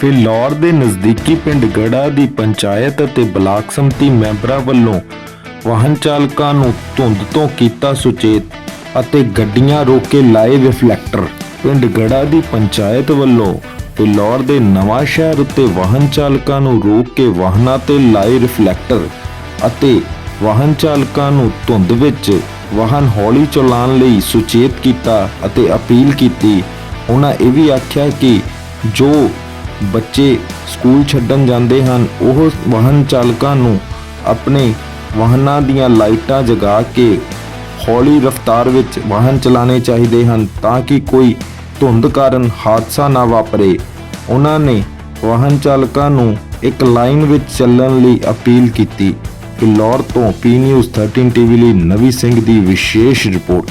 ਫਿਲੌਰ ਦੇ ਨਜ਼ਦੀਕੀ ਪਿੰਡ ਗੜਾ ਦੀ ਪੰਚਾਇਤ ਅਤੇ ਬਲਾਕ ਸੰਮਤੀ ਮੈਂਬਰਾਂ ਵੱਲੋਂ ਵਾਹਨ ਚਾਲਕਾਂ ਨੂੰ ਧੁੰਦ ਤੋਂ ਕੀਤਾ ਸੁਚੇਤ ਅਤੇ ਗੱਡੀਆਂ ਰੋਕ ਕੇ ਲਾਏ ਰਿਫਲੈਕਟਰ। ਪਿੰਡ ਗੜਾ ਦੀ ਪੰਚਾਇਤ ਵੱਲੋਂ ਫਿਲੌਰ ਦੇ ਨਵਾਂ ਸ਼ਹਿਰ ਉੱਤੇ ਵਾਹਨ ਚਾਲਕਾਂ ਨੂੰ ਰੋਕ ਕੇ ਵਾਹਨਾਂ ਤੇ ਲਾਏ ਰਿਫਲੈਕਟਰ ਅਤੇ ਵਾਹਨ ਚਾਲਕਾਂ ਨੂੰ ਧੁੰਦ ਵਿੱਚ ਵਾਹਨ ਹੌਲੀ ਚਲਾਉਣ ਲਈ ਸੁਚੇਤ ਕੀਤਾ ਅਤੇ ਅਪੀਲ ਕੀਤੀ। ਉਹਨਾਂ ਇਹ ਵੀ ਆਖਿਆ ਕਿ ਜੋ ਬੱਚੇ ਸਕੂਲ ਛੱਡਣ ਜਾਂਦੇ ਹਨ, ਉਹ ਵਾਹਨ ਚਾਲਕਾਂ ਨੂੰ ਆਪਣੇ ਵਾਹਨਾਂ ਦੀਆਂ ਲਾਈਟਾਂ ਜਗਾ ਕੇ ਹੌਲੀ ਰਫ਼ਤਾਰ ਵਿੱਚ ਵਾਹਨ ਚਲਾਉਣੇ ਚਾਹੀਦੇ ਹਨ ਤਾਂ ਕਿ ਕੋਈ ਧੁੰਦ ਕਾਰਨ ਹਾਦਸਾ ਨਾ ਵਾਪਰੇ। ਉਹਨਾਂ ਨੇ ਵਾਹਨ ਚਾਲਕਾਂ ਨੂੰ ਇੱਕ ਲਾਈਨ ਵਿੱਚ ਚੱਲਣ ਲਈ ਅਪੀਲ ਕੀਤੀ। ਫਿਲੌਰ ਤੋਂ ਪੀ ਨਿਊਜ਼ 13 ਟੀਵੀ ਲਈ ਨਵੀ ਸਿੰਘ ਦੀ ਵਿਸ਼ੇਸ਼ ਰਿਪੋਰਟ।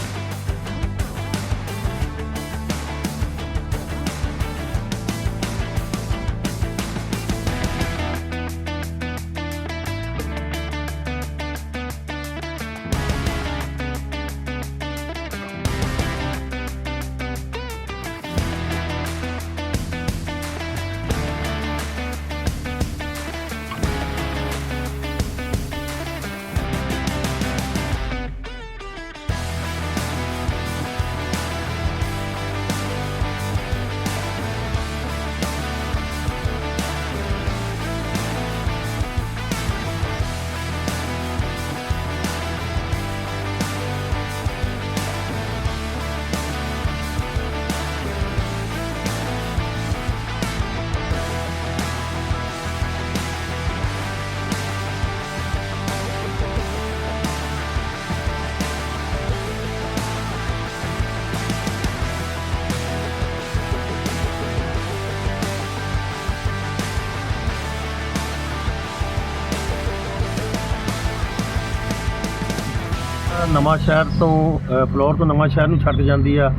ਨਵਾਂ ਸ਼ਹਿਰ ਤੋਂ ਫਲੋਰ ਤੋਂ ਨਵਾਂ ਸ਼ਹਿਰ ਨੂੰ ਛੱਡ ਜਾਂਦੀ ਆ।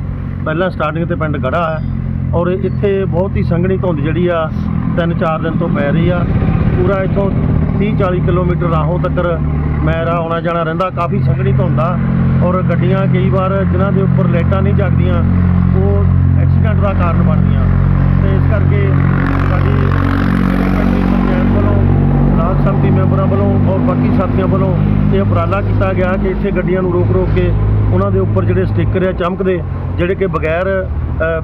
ਪਹਿਲਾਂ ਸਟਾਰਟਿੰਗ ਤੇ ਪਿੰਡ ਗੜਾ ਹੈ ਔਰ ਇੱਥੇ ਬਹੁਤ ਹੀ ਸੰਘਣੀ ਧੁੰਦ ਜਿਹੜੀ ਆ, ਤਿੰਨ ਚਾਰ ਦਿਨ ਤੋਂ ਪੈ ਰਹੀ ਆ। ਪੂਰਾ ਇੱਥੋਂ 30 40 ਕਿਲੋਮੀਟਰ ਰਾਹੋਂ ਤੱਕ ਮੈਰਾ ਆਉਣਾ ਜਾਣਾ ਰਹਿੰਦਾ, ਕਾਫੀ ਸੰਘਣੀ ਧੁੰਦ ਆ। ਔਰ ਗੱਡੀਆਂ ਕਈ ਵਾਰ ਜਿਨ੍ਹਾਂ ਦੇ ਉੱਪਰ ਲਾਈਟਾਂ ਨਹੀਂ ਜਗਦੀਆਂ, ਉਹ ਐਕਸੀਡੈਂਟ ਦਾ ਕਾਰਨ ਬਣਦੀਆਂ। ਤੇ ਇਸ ਕਰਕੇ ਸਾਡੀ ਪਿੰਡ ਦੀ ਪੰਚਾਇਤ ਵੱਲੋਂ ਬਲਾਕ ਸੰਮਤੀ ਮੈਂਬਰਾਂ ਵੱਲੋਂ ਔਰ ਬਾਕੀ ਸਾਥੀਆਂ ਵੱਲੋਂ ਇਹ ਉਪਰਾਲਾ ਕੀਤਾ ਗਿਆ ਕਿ ਇੱਥੇ ਗੱਡੀਆਂ ਨੂੰ ਰੋਕ ਰੋਕ ਕੇ ਉਹਨਾਂ ਦੇ ਉੱਪਰ ਜਿਹੜੇ ਸਟicker ਆ, ਚਮਕਦੇ, ਜਿਹੜੇ ਕਿ ਬਗੈਰ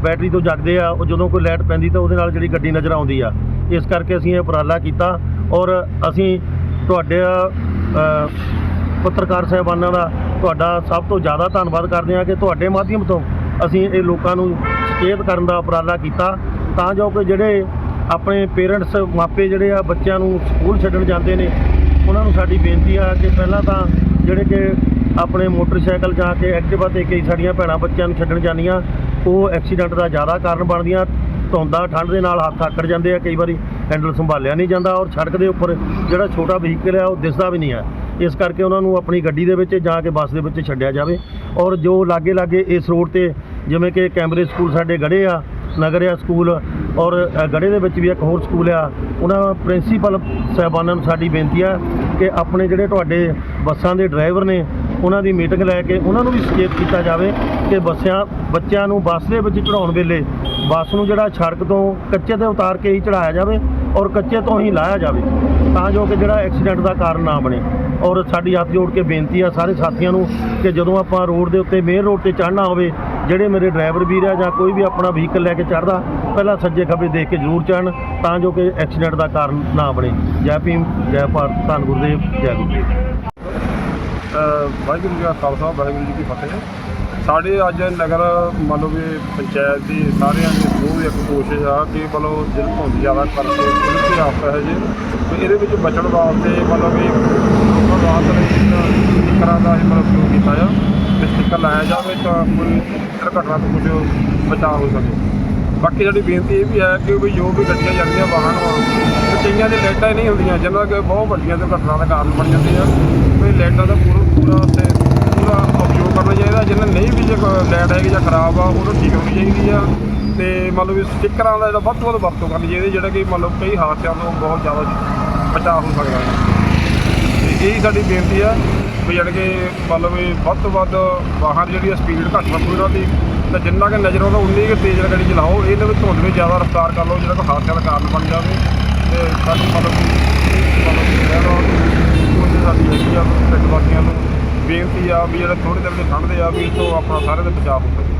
ਬੈਟਰੀ ਤੋਂ ਜਗਦੇ ਆ, ਉਹ ਜਦੋਂ ਕੋਈ ਲਾਈਟ ਪੈਂਦੀ ਤਾਂ ਉਹਦੇ ਨਾਲ ਜਿਹੜੀ ਗੱਡੀ ਨਜ਼ਰ ਆਉਂਦੀ ਆ। ਇਸ ਕਰਕੇ ਅਸੀਂ ਇਹ ਉਪਰਾਲਾ ਕੀਤਾ ਔਰ ਅਸੀਂ ਤੁਹਾਡੇ ਪੱਤਰਕਾਰ ਸਾਹਿਬਾਨਾਂ ਦਾ ਤੁਹਾਡਾ ਸਭ ਤੋਂ ਜ਼ਿਆਦਾ ਧੰਨਵਾਦ ਕਰਦੇ ਹਾਂ ਕਿ ਤੁਹਾਡੇ ਮਾਧਿਅਮ ਤੋਂ ਅਸੀਂ ਇਹ ਲੋਕਾਂ ਨੂੰ ਸੁਚੇਤ ਕਰਨ ਦਾ ਉਪਰਾਲਾ ਕੀਤਾ ਤਾਂ ਜੋ ਕਿ ਜਿਹੜੇ ਆਪਣੇ ਪੇਰੈਂਟਸ ਮਾਪੇ ਜਿਹੜੇ ਆ ਬੱਚਿਆਂ ਨੂੰ ਸਕੂਲ ਛੱਡਣ ਜਾਂਦੇ ਨੇ, ਉਹਨਾਂ ਨੂੰ ਸਾਡੀ ਬੇਨਤੀ ਆ ਕਿ ਪਹਿਲਾਂ ਤਾਂ ਜਿਹੜੇ ਕਿ ਆਪਣੇ ਮੋਟਰਸਾਈਕਲ ਜਾਂ ਕੇ ਐਕਟਿਵਾ ਤੇ ਕਈ ਸਾਡੀਆਂ ਭੈਣਾਂ ਬੱਚਿਆਂ ਨੂੰ ਛੱਡਣ ਜਾਂਦੀਆਂ, ਉਹ ਐਕਸੀਡੈਂਟ ਦਾ ਜ਼ਿਆਦਾ ਕਾਰਨ ਬਣਦੀਆਂ, ਧੁੰਦਾ ਠੰਡ ਦੇ ਨਾਲ ਹੱਥ ਆਕੜ ਜਾਂਦੇ ਆ, ਕਈ ਵਾਰੀ ਹੈਂਡਲ ਸੰਭਾਲਿਆ ਨਹੀਂ ਜਾਂਦਾ ਔਰ ਸੜਕ ਦੇ ਉੱਪਰ ਜਿਹੜਾ ਛੋਟਾ ਵਹੀਕਲ ਆ, ਉਹ ਦਿਸਦਾ ਵੀ ਨਹੀਂ ਆ। ਇਸ ਕਰਕੇ ਉਹਨਾਂ ਨੂੰ ਆਪਣੀ ਗੱਡੀ ਦੇ ਵਿੱਚ ਜਾਂ ਕੇ ਬੱਸ ਦੇ ਵਿੱਚ ਛੱਡਿਆ ਜਾਵੇ ਔਰ ਜੋ ਲਾਗੇ ਲਾਗੇ ਇਸ ਰੋਡ ਤੇ ਜਿਵੇਂ ਕਿ ਕੈਮਰੇ ਸਕੂਲ ਸਾਡੇ ਗੜੇ ਆ ਨਗਰ ਆ ਸਕੂਲ ਔਰ ਗੜੇ ਦੇ ਵਿੱਚ ਵੀ ਇੱਕ ਹੋਰ ਸਕੂਲ ਆ। ਉਹਨਾਂ ਪ੍ਰਿੰਸੀਪਲ ਸਾਹਿਬਾਨਾਂ ਨੂੰ ਸਾਡੀ ਬੇਨਤੀ ਆ ਕਿ ਆਪਣੇ ਜਿਹੜੇ ਤੁਹਾਡੇ ਬੱਸਾਂ ਦੇ ਡਰਾਈਵਰ ਨੇ, ਉਹਨਾਂ ਦੀ ਮੀਟਿੰਗ ਲੈ ਕੇ ਉਹਨਾਂ ਨੂੰ ਵੀ ਸੁਚੇਤ ਕੀਤਾ ਜਾਵੇ ਕਿ ਬੱਸਿਆਂ, ਬੱਚਿਆਂ ਨੂੰ ਬੱਸ ਦੇ ਵਿੱਚ ਚੜਾਉਣ ਵੇਲੇ ਬੱਸ ਨੂੰ ਜਿਹੜਾ ਸੜਕ ਤੋਂ ਕੱਚੇ ਤੇ ਉਤਾਰ ਕੇ ਹੀ ਚੜਾਇਆ ਜਾਵੇ ਔਰ ਕੱਚੇ ਤੋਂ ਹੀ ਲਾਇਆ ਜਾਵੇ ਤਾਂ ਜੋ ਕਿ ਜਿਹੜਾ ਐਕਸੀਡੈਂਟ ਦਾ ਕਾਰਨ ਨਾ ਬਣੇ। ਔਰ ਸਾਡੀ ਹੱਥ ਜੋੜ ਕੇ ਬੇਨਤੀ ਆ ਸਾਰੇ ਸਾਥੀਆਂ ਨੂੰ ਕਿ ਜਦੋਂ ਆਪਾਂ ਰੋਡ ਦੇ ਉੱਤੇ ਮੇਨ ਰੋਡ ਤੇ ਚੜ੍ਹਨਾ ਹੋਵੇ ਜਿਹੜੇ ਮੇਰੇ ਡਰਾਈਵਰ ਵੀਰ ਆ ਜਾਂ ਕੋਈ ਵੀ ਆਪਣਾ ਵਹੀਕਲ ਲੈ ਕੇ ਚੜ੍ਹਦਾ, ਪਹਿਲਾਂ ਸੱਜੇ ਖੱਬੇ ਦੇਖ ਕੇ ਜ਼ਰੂਰ ਚੜ੍ਹਨ, ਤਾਂ ਜੋ ਕਿ ਐਕਸੀਡੈਂਟ ਦਾ ਕਾਰਨ ਨਾ ਬਣੇ। ਜੈ ਭੀਮ, ਜੈ ਭਾਰਤ, ਧੰਨ ਗੁਰਦੇਵ, ਜੈ ਗੁਰਦੇਵ ਵਾਹਿਗੁਰੂ ਜੀ ਕਾ ਖਾਲਸਾ, ਵਾਹਿਗੁਰੂ ਜੀ ਕੀ ਫਤਿਹ। ਸਾਡੇ ਅੱਜ ਨਗਰ, ਮੰਨ ਲਓ ਵੀ ਪੰਚਾਇਤ ਦੀ ਸਾਰਿਆਂ ਦੀ ਸਮੂਹ ਇੱਕ ਕੋਸ਼ਿਸ਼ ਆ ਕਿ ਮਤਲਬ ਦਿਲ ਤੋਂ ਜ਼ਿਆਦਾ ਕਰਕੇ ਪੁਲਿਸ ਦੀ ਹੈ ਜੀ ਵੀ ਇਹਦੇ ਵਿੱਚ ਬਚਣ ਵਾਸਤੇ ਮਤਲਬ ਵੀ ਲੋਕਾਂ ਵਾਸਤੇ ਸਟਿੱਕਰਾਂ ਦਾ ਹੀ ਮਤਲਬ ਸ਼ੁਰੂ ਕੀਤਾ ਆ। ਤੇ ਸਟਿੱਕਰ ਲਾਇਆ ਜਾਵੇ ਤਾਂ ਕੋਈ ਦੁਰਘਟਨਾ ਤੋਂ ਕੁਝ ਬਚਾਅ ਹੋ ਸਕੇ। ਬਾਕੀ ਸਾਡੀ ਬੇਨਤੀ ਇਹ ਵੀ ਹੈ ਕਿ ਵੀ ਜੋ ਵੀ ਗੱਡੀਆਂ ਜਾਂਦੀਆਂ ਵਾਹਨ ਵਾ ਕਈਆਂ ਦੀ ਲਾਈਟਾਂ ਨਹੀਂ ਹੁੰਦੀਆਂ ਜਿਹਨਾਂ ਕਿ ਬਹੁਤ ਵੱਡੀਆਂ ਦੁਰਘਟਨਾ ਦਾ ਕਾਰਨ ਬਣ ਜਾਂਦੀਆਂ। ਵੀ ਲਾਈਟਾਂ ਦਾ ਪੂਰਾ ਪੂਰਾ ਤੇ ਪੂਰਾ ਉਪਯੋਗ ਕਰਨਾ ਚਾਹੀਦਾ ਜਿਹਨਾਂ ਨਹੀਂ ਵੀ ਜੇ ਲਾਈਟ ਹੈਗੀ ਜਾਂ ਖਰਾਬ ਆ, ਉਹਨੂੰ ਠੀਕ ਹੋਣੀ ਚਾਹੀਦੀ ਆ। ਤੇ ਮੰਨ ਲਓ ਵੀ ਸਟਿੱਕਰਾਂ ਦਾ ਜਿਹੜਾ ਵੱਧ ਤੋਂ ਵੱਧ ਵਰਤੋਂ ਕਰਨੀ ਚਾਹੀਦੀ, ਜਿਹੜਾ ਕਿ ਮੰਨ ਲਓ ਕਈ ਹਾਦਸਿਆਂ ਤੋਂ ਬਹੁਤ ਜ਼ਿਆਦਾ ਬਚਾਅ ਹੋ ਸਕਦਾ ਹੈ। ਤੇ ਇਹੀ ਸਾਡੀ ਬੇਨਤੀ ਆ। ਵੀ ਜਾਣੀ ਕਿ ਮਤਲਬ ਵੀ ਵੱਧ ਤੋਂ ਵੱਧ ਵਾਹਨ ਜਿਹੜੀ ਸਪੀਡ ਘੱਟ ਰੱਖੋ ਇਹਨਾਂ ਦੀ। ਤਾਂ ਜਿੰਨਾ ਕਿ ਨਜ਼ਰ ਆਉਂਦਾ, ਉਨੀ ਕਿ ਤੇਜ਼ ਗੱਡੀ ਚਲਾਓ। ਇਹਦੇ ਵਿੱਚ ਧੁੰਦ ਵਿੱਚ ਜ਼ਿਆਦਾ ਰਫ਼ਤਾਰ ਕਰ ਲਓ, ਜਿਹੜਾ ਕੋਈ ਹਾਦਸੇ ਦਾ ਕਾਰਨ ਬਣ ਜਾਵੇ। ਤੇ ਸਾਡੀ ਮਤਲਬ ਕਿ ਮਤਲਬ ਕਿ ਕੋਈ ਸਾਡੀ ਹੈਗੀ ਆ ਪਿੰਡ ਵਾਸੀਆਂ ਨੂੰ ਬੇਨਤੀ ਆ ਵੀ ਜਿਹੜੇ ਥੋੜੇ ਦਿਨ ਦੇ ਠੰਡ ਦੇ ਆ, ਵੀ ਇਸ ਤੋਂ ਆਪਣਾ ਸਾਰੇ ਦੇ ਬਚਾਅ ਹੋ ਸਕੇ।